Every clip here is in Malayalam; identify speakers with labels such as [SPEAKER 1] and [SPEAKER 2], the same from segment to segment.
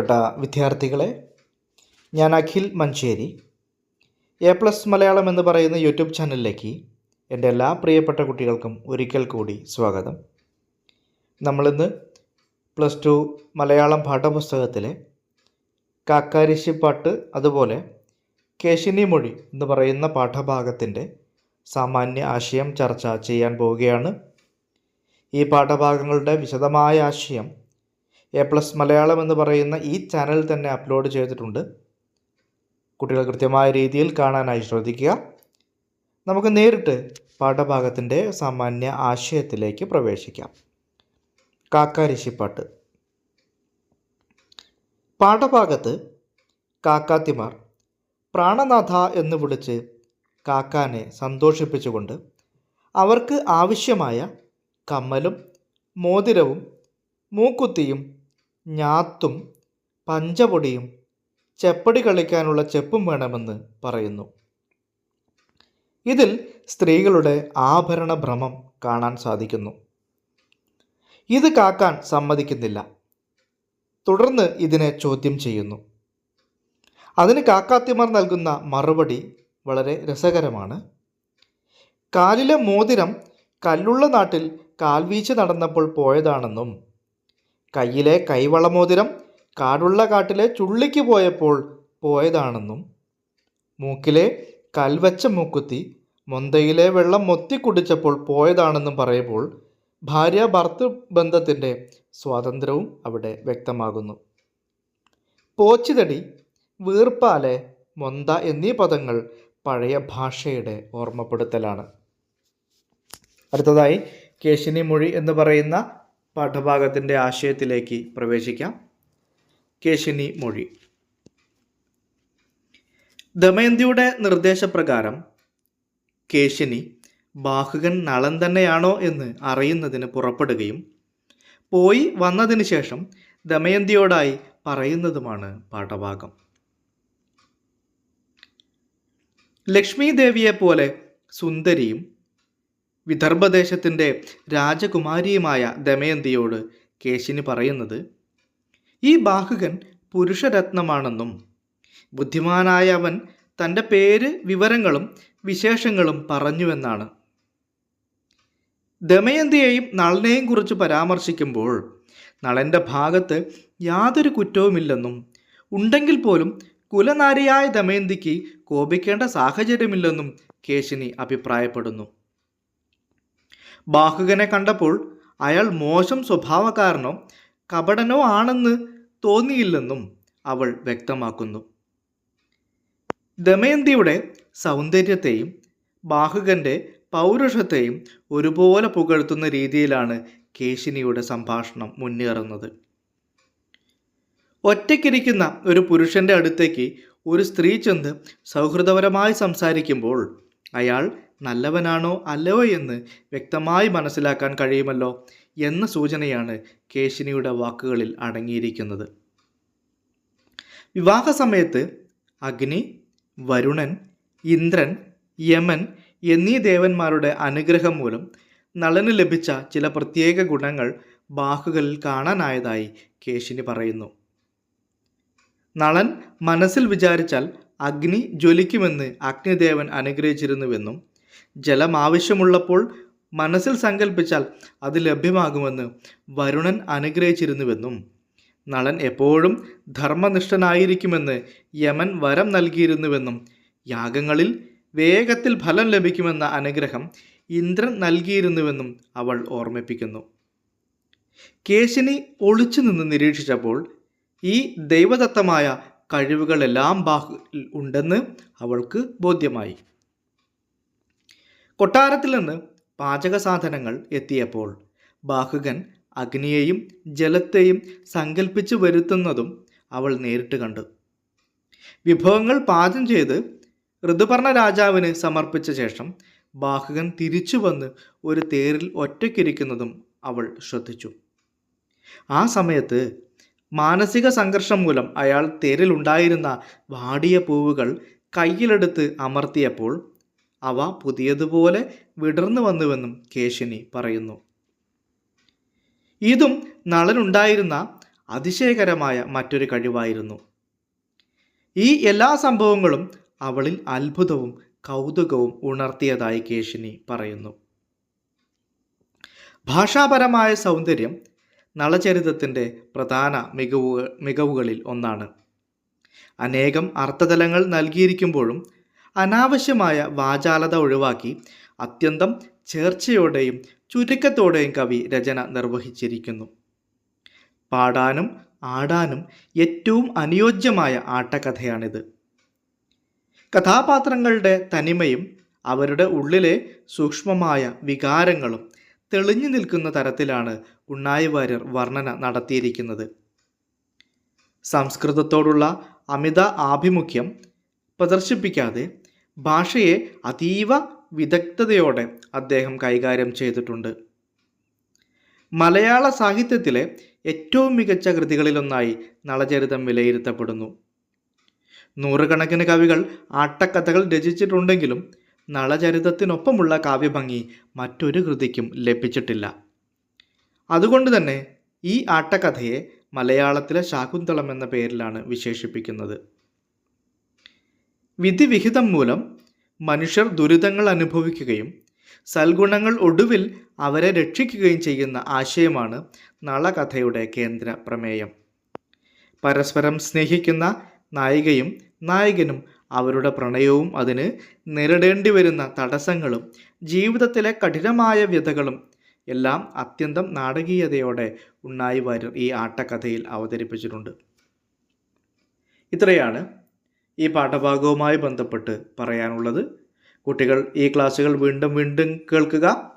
[SPEAKER 1] പ്രിയപ്പെട്ട വിദ്യാർത്ഥികളെ ഞാൻ അഖിൽ മഞ്ചേരി. എ പ്ലസ് മലയാളം എന്ന് പറയുന്ന യൂട്യൂബ് ചാനലിലേക്ക് എന്റെ എല്ലാ പ്രിയപ്പെട്ട കുട്ടികൾക്കും ഒരിക്കൽ കൂടി സ്വാഗതം. നമ്മളിന്ന് പ്ലസ് ടു മലയാളം പാഠപുസ്തകത്തിലെ കാക്കാരിശിപ്പാട്ട് അതുപോലെ കേശിനി മൊഴി എന്ന് പറയുന്ന പാഠഭാഗത്തിന്റെ സാമാന്യ ആശയം ചർച്ച ചെയ്യാൻ പോവുകയാണ്. ഈ പാഠഭാഗങ്ങളുടെ വിശദമായ ആശയം എ പ്ലസ് മലയാളം എന്ന് പറയുന്ന ഈ ചാനൽ തന്നെ അപ്ലോഡ് ചെയ്തിട്ടുണ്ട്. കുട്ടികൾ കൃത്യമായ രീതിയിൽ കാണാനായി ശ്രദ്ധിക്കുക. നമുക്ക് നേരിട്ട് പാഠഭാഗത്തിന്റെ സാമാന്യ ആശയത്തിലേക്ക് പ്രവേശിക്കാം. കാക്കാരിശിപ്പാട്ട് പാഠഭാഗത്ത് കാക്കാത്തിമാർ പ്രാണനാഥ എന്ന് വിളിച്ച് കാക്കാനെ സന്തോഷിപ്പിച്ചുകൊണ്ട് അവർക്ക് ആവശ്യമായ കമ്മലും മോതിരവും മൂക്കുത്തിയും ഞാത്തും പഞ്ചപൊടിയും ചെപ്പടി കളിക്കാനുള്ള ചെപ്പും വേണമെന്ന് പറയുന്നു. ഇതിൽ സ്ത്രീകളുടെ ആഭരണ ഭ്രമം കാണാൻ സാധിക്കുന്നു. ഇത് കാക്കാൻ സമ്മതിക്കുന്നില്ല. തുടർന്ന് ഇതിനെ ചോദ്യം ചെയ്യുന്നു. അതിന് കാക്കാത്തിമാർ നൽകുന്ന മറുപടി വളരെ രസകരമാണ്. കാലിലെ മോതിരം കല്ലുള്ള നാട്ടിൽ കാൽവീച്ച് നടന്നപ്പോൾ പോയതാണെന്നും കയ്യിലെ കൈവളമോതിരം കാടുള്ള കാട്ടിലെ ചുള്ളിക്ക് പോയപ്പോൾ പോയതാണെന്നും മൂക്കിലെ കൽവച്ച മൂക്കുത്തി മൊന്തയിലെ വെള്ളം മൊത്തി കുടിച്ചപ്പോൾ പോയതാണെന്നും പറയുമ്പോൾ ഭാര്യ ഭർത്തൃ ബന്ധത്തിന്റെ സ്വാതന്ത്ര്യവും അവിടെ വ്യക്തമാകുന്നു. പോച്ചിതടി വീർപ്പാലെ മൊന്ത എന്നീ പദങ്ങൾ പഴയ ഭാഷയുടെ ഓർമ്മപ്പെടുത്തലാണ്. അടുത്തതായി കേശിനി മൊഴി എന്ന് പറയുന്ന പാഠഭാഗത്തിന്റെ ആശയത്തിലേക്ക് പ്രവേശിക്കാം. കേശിനി മൊഴി. ദമയന്തിയുടെ നിർദ്ദേശപ്രകാരം കേശിനി ബാഹുകൻ നളൻ തന്നെയാണോ എന്ന് അറിയുന്നതിന് പുറപ്പെടുകയും പോയി വന്നതിന് ശേഷം ദമയന്തിയോടായി പറയുന്നതുമാണ് പാഠഭാഗം. ലക്ഷ്മി ദേവിയെപ്പോലെ സുന്ദരിയും വിദർഭദേശത്തിന്റെ രാജകുമാരിയുമായ ദമയന്തിയോട് കേശിനി പറയുന്നത് ഈ ബാഹുകൻ പുരുഷരത്നമാണെന്നും ബുദ്ധിമാനായ അവൻ തന്റെ പേര് വിവരങ്ങളും വിശേഷങ്ങളും പറഞ്ഞുവെന്നാണ്. ദമയന്തിയെയും നളനെയും കുറിച്ച് പരാമർശിക്കുമ്പോൾ നളന്റെ ഭാഗത്ത് യാതൊരു കുറ്റവുമില്ലെന്നും ഉണ്ടെങ്കിൽ പോലും കുലനാരിയായ ദമയന്തിക്ക് കോപിക്കേണ്ട സാഹചര്യമില്ലെന്നും കേശിനി അഭിപ്രായപ്പെടുന്നു. ബാഹുകനെ കണ്ടപ്പോൾ അയാൾ മോശം സ്വഭാവക്കാരനോ കപടനോ ആണെന്ന് തോന്നിയില്ലെന്നും അവൾ വ്യക്തമാക്കുന്നു. ദമയന്തിയുടെ സൗന്ദര്യത്തെയും ബാഹുകന്റെ പൗരുഷത്തെയും ഒരുപോലെ പുകഴ്ത്തുന്ന രീതിയിലാണ് കേശിനിയുടെ സംഭാഷണം മുന്നേറുന്നത്. ഒറ്റയ്ക്കിരിക്കുന്ന ഒരു പുരുഷന്റെ അടുത്തേക്ക് ഒരു സ്ത്രീ ചെന്ന് സൗഹൃദപരമായി സംസാരിക്കുമ്പോൾ അയാൾ നല്ലവനാണോ അല്ലയോ എന്ന് വ്യക്തമായി മനസ്സിലാക്കാൻ കഴിയുമല്ലോ എന്ന സൂചനയാണ് കേശിനിയുടെ വാക്കുകളിൽ അടങ്ങിയിരിക്കുന്നത്. വിവാഹ സമയത്ത് അഗ്നി വരുണൻ ഇന്ദ്രൻ യമൻ എന്നീ ദേവന്മാരുടെ അനുഗ്രഹം മൂലം നളന് ലഭിച്ച ചില പ്രത്യേക ഗുണങ്ങൾ വാക്കുകളിൽ കാണാനായതായി കേശിനി പറയുന്നു. നളൻ മനസ്സിൽ വിചാരിച്ചാൽ അഗ്നി ജ്വലിക്കുമെന്ന് അഗ്നിദേവൻ അനുഗ്രഹിച്ചിരുന്നുവെന്നും ജലം ആവശ്യമുള്ളപ്പോൾ മനസ്സിൽ സങ്കല്പിച്ചാൽ അത് ലഭ്യമാകുമെന്ന് വരുണൻ അനുഗ്രഹിച്ചിരുന്നുവെന്നും നളൻ എപ്പോഴും ധർമ്മനിഷ്ഠനായിരിക്കുമെന്ന് യമൻ വരം നൽകിയിരുന്നുവെന്നും യാഗങ്ങളിൽ വേഗത്തിൽ ഫലം ലഭിക്കുമെന്ന അനുഗ്രഹം ഇന്ദ്രൻ നൽകിയിരുന്നുവെന്നും അവൾ ഓർമ്മിപ്പിക്കുന്നു. കേശിനി ഒളിച്ചു നിന്ന് നിരീക്ഷിച്ചപ്പോൾ ഈ ദൈവദത്തമായ കഴിവുകളെല്ലാം ബാഹുൽ ഉണ്ടെന്ന് അവൾക്ക് ബോധ്യമായി. കൊട്ടാരത്തിൽ നിന്ന് പാചക സാധനങ്ങൾ എത്തിയപ്പോൾ ബാഹുകൻ അഗ്നിയെയും ജലത്തെയും സങ്കല്പിച്ച് വരുത്തുന്നതും അവൾ നേരിട്ട് കണ്ടു. വിഭവങ്ങൾ പാചകം ചെയ്ത് ഋതുപർണ രാജാവിന് സമർപ്പിച്ച ശേഷം ബാഹുകൻ തിരിച്ചു വന്ന് ഒരു തേരിൽ ഒറ്റയ്ക്കിരിക്കുന്നതും അവൾ ശ്രദ്ധിച്ചു. ആ സമയത്ത് മാനസിക സംഘർഷം മൂലം അയാൾ തേരിലുണ്ടായിരുന്ന വാടിയ പൂവുകൾ കയ്യിലെടുത്ത് അമർത്തിയപ്പോൾ അവ പുതിയതുപോലെ വിടർന്നു വന്നുവെന്നും കേശിനി പറയുന്നു. ഇതും നളനുണ്ടായിരുന്ന അതിശയകരമായ മറ്റൊരു കഴിവായിരുന്നു. ഈ എല്ലാ സംഭവങ്ങളും അവളിൽ അത്ഭുതവും കൗതുകവും ഉണർത്തിയതായി കേശിനി പറയുന്നു. ഭാഷാപരമായ സൗന്ദര്യം നളചരിതത്തിന്റെ പ്രധാന മികവുകൾ മികവുകളിൽ ഒന്നാണ്. അനേകം അർത്ഥതലങ്ങൾ നൽകിയിരിക്കുമ്പോഴും അനാവശ്യമായ വാചാലത ഒഴിവാക്കി അത്യന്തം ചേർച്ചയോടെയും ചുരുക്കത്തോടെയും കവി രചന നിർവഹിച്ചിരിക്കുന്നു. പാടാനും ആടാനും ഏറ്റവും അനുയോജ്യമായ ആട്ടക്കഥയാണിത്. കഥാപാത്രങ്ങളുടെ തനിമയും അവരുടെ ഉള്ളിലെ സൂക്ഷ്മമായ വികാരങ്ങളും തെളിഞ്ഞു നിൽക്കുന്ന തരത്തിലാണ് ഉണ്ണായി വാര്യർ വർണന നടത്തിയിരിക്കുന്നത്. സംസ്കൃതത്തോടുള്ള അമിത ആഭിമുഖ്യം പ്രദർശിപ്പിക്കാതെ ഭാഷയെ അതീവ വിദഗ്ധതയോടെ അദ്ദേഹം കൈകാര്യം ചെയ്തിട്ടുണ്ട്. മലയാള സാഹിത്യത്തിലെ ഏറ്റവും മികച്ച കൃതികളിലൊന്നായി നളചരിതം വിലയിരുത്തപ്പെടുന്നു. നൂറുകണക്കിന് കവികൾ ആട്ടക്കഥകൾ രചിച്ചിട്ടുണ്ടെങ്കിലും നളചരിതത്തിനൊപ്പമുള്ള കാവ്യഭംഗി മറ്റൊരു കൃതിക്കും ലഭിച്ചിട്ടില്ല. അതുകൊണ്ട് തന്നെ ഈ ആട്ടക്കഥയെ മലയാളത്തിലെ ശാകുന്തളം എന്ന പേരിലാണ് വിശേഷിപ്പിക്കുന്നത്. വിധിവിഹിതം മൂലം മനുഷ്യർ ദുരിതങ്ങൾ അനുഭവിക്കുകയും സൽഗുണങ്ങൾ ഒടുവിൽ അവരെ രക്ഷിക്കുകയും ചെയ്യുന്ന ആശയമാണ് നളകഥയുടെ കേന്ദ്ര പ്രമേയം പരസ്പരം സ്നേഹിക്കുന്ന നായികയും നായകനും അവരുടെ പ്രണയവും അതിന് നേരിടേണ്ടി വരുന്ന തടസ്സങ്ങളും ജീവിതത്തിലെ കഠിനമായ വ്യതകളും എല്ലാം അത്യന്തം നാടകീയതയോടെ ഉണ്ണായി വരും ഈ ആട്ടക്കഥയിൽ അവതരിപ്പിച്ചിട്ടുണ്ട്. ഇത്രയാണ് ഈ പാഠഭാഗവുമായി ബന്ധപ്പെട്ട് പറയാനുള്ളത്. കുട്ടികൾ ഈ ക്ലാസ്സുകൾ വീണ്ടും വീണ്ടും കേൾക്കുക.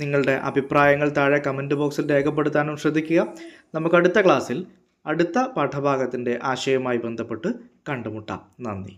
[SPEAKER 1] നിങ്ങളുടെ അഭിപ്രായങ്ങൾ താഴെ കമന്റ് ബോക്സിൽ രേഖപ്പെടുത്താനും ശ്രദ്ധിക്കുക. നമുക്ക് അടുത്ത ക്ലാസ്സിൽ അടുത്ത പാഠഭാഗത്തിന്റെ ആശയവുമായി ബന്ധപ്പെട്ട് കണ്ടുമുട്ടാം. നന്ദി.